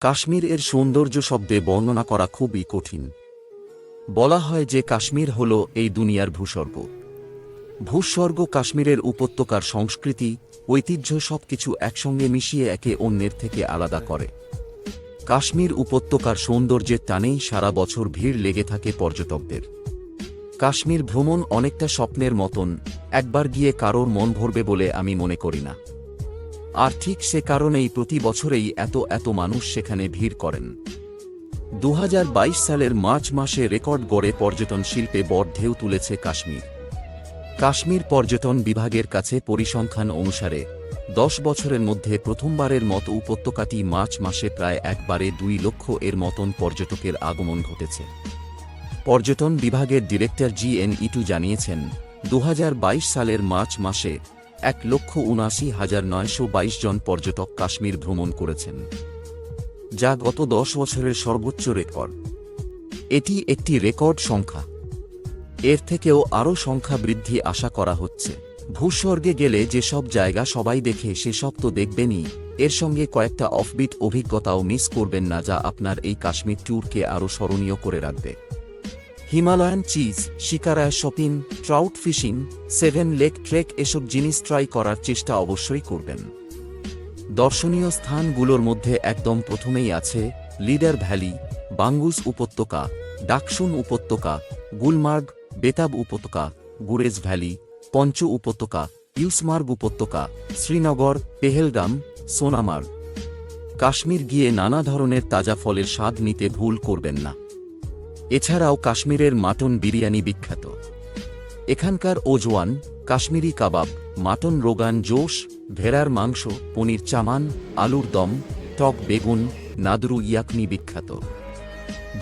কাশ্মীর এর সৌন্দর্য শব্দে বর্ণনা করা খুবই কঠিন। বলা হয় যে কাশ্মীর হল এই দুনিয়ার ভূস্বর্গ। ভূস্বর্গ কাশ্মীরের উপত্যকার সংস্কৃতি, ঐতিহ্য সবকিছু একসঙ্গে মিশিয়ে একে অন্যের থেকে আলাদা করে। কাশ্মীর উপত্যকার সৌন্দর্যের টানেই সারা বছর ভিড় লেগে থাকে পর্যটকদের। কাশ্মীর ভ্রমণ অনেকটা স্বপ্নের মতন, একবার গিয়ে কারোর মন ভরবে বলে আমি মনে করি না। আর ঠিক সে কারণেই প্রতি বছরেই এত এত মানুষ সেখানে ভিড় করেন। দু হাজার বাইশ সালের মার্চ মাসে রেকর্ড গড়ে পর্যটন শিল্পে বড় ঢেউ তুলেছে কাশ্মীর। কাশ্মীর পর্যটন বিভাগের কাছে পরিসংখ্যান অনুসারে, দশ বছরের মধ্যে প্রথমবারের মতো উপত্যকাটি মার্চ মাসে প্রায় একবারে দুই লক্ষ এর মতন পর্যটকের আগমন ঘটেছে। পর্যটন বিভাগের ডিরেক্টর জি এন ইটু জানিয়েছেন দু হাজার বাইশ সালের মার্চ মাসে এক লক্ষ উনাশি হাজার নয়শো বাইশ জন পর্যটক কাশ্মীর ভ্রমণ করেছেন, যা গত দশ বছরের সর্বোচ্চ রেকর্ড। এটি একটি রেকর্ড সংখ্যা। এর থেকেও আরও সংখ্যা বৃদ্ধি আশা করা হচ্ছে। ভূস্বর্গে গেলে যেসব জায়গা সবাই দেখে সেসব তো দেখবেনই। এর সঙ্গে কয়েকটা অফবিট অভিজ্ঞতাও মিস করবেন না যা আপনার এই কাশ্মীর ট্যুরকে আরও স্মরণীয় করে রাখবে। Himalayan cheese শিকারায় shopping, trout fishing, seven lake trek এসব জিনিস ট্রাই করার চেষ্টা অবশ্যই করবেন। দর্শনীয় স্থানগুলোর মধ্যে একদম প্রথমেই আছে লিডার ভ্যালি, বাঙ্গুস উপত্যকা, ডাকসুন উপত্যকা, গুলমার্গ, বেতাব উপত্যকা, গুরেজ ভ্যালি, পঞ্চ উপত্যকা, ইউসমার্গ উপত্যকা, শ্রীনগর, পেহেলগাম, সোনামার্গ। কাশ্মীর গিয়ে নানা ধরনের তাজা ফলের স্বাদ নিতে ভুল করবেন না। এছাড়াও কাশ্মীরের মাটন বিরিয়ানি বিখ্যাত। এখানকার ওজওয়ান, কাশ্মীরি কাবাব, মাটন রোগান জোশ, ভেড়ার মাংস, পনির চামান, আলুর দম, টক বেগুন, নাদরু ইয়াকনি বিখ্যাত।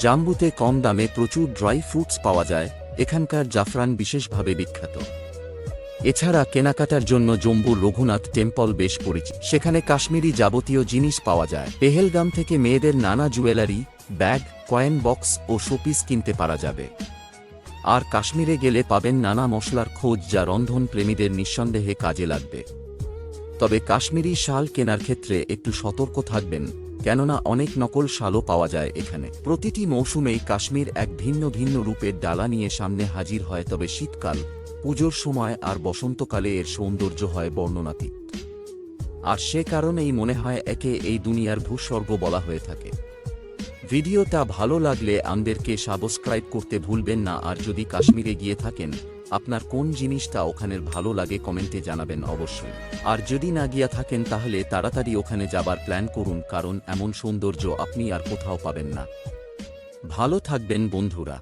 জাম্বুতে কম দামে প্রচুর ড্রাই ফ্রুটস পাওয়া যায়, এখানকার জাফরান বিশেষভাবে বিখ্যাত। এছাড়া কেনাকাটার জন্য জম্বুর রঘুনাথ টেম্পল বেশ পরিচিত সেখানে কাশ্মীরি যাবতীয় জিনিস পাওয়া যায়। পেহেলগাম থেকে মেয়েদের নানা জুয়েলারি, ব্যাগ কয়েন বক্স ও শোপিস কিনতে পারা যাবে। আর কাশ্মীরে গেলে পাবেন নানা মশলার খোঁজ যা রন্ধন প্রেমীদের নিঃসন্দেহে কাজে লাগবে। তবে কাশ্মীরি শাল কেনার ক্ষেত্রে একটু সতর্ক থাকবেন, কেননা অনেক নকল শালও পাওয়া যায় এখানে। প্রতিটি মৌসুমেই কাশ্মীর এক ভিন্ন ভিন্ন রূপের ডালা নিয়ে সামনে হাজির হয়, তবে শীতকাল, পুজোর সময় আর বসন্তকালে এর সৌন্দর্য হয় বর্ণনাতীত। আর সে কারণেই মনে হয় একে এই দুনিয়ার ভূস্বর্গ বলা হয়ে থাকে। ভিডিওটা ভালো লাগলে আমাদেরকে সাবস্ক্রাইব করতে ভুলবেন না, আর যদি কাশ্মীরে গিয়ে থাকেন, আপনার কোন জিনিসটা ওখানের ভালো লাগে কমেন্টে জানাবেন অবশ্যই। আর যদি না গিয়া থাকেন, তাহলে তাড়াতাড়ি ওখানে যাবার প্ল্যান করুন, কারণ এমন সৌন্দর্য আপনি আর কোথাও পাবেন না। ভালো থাকবেন বন্ধুরা।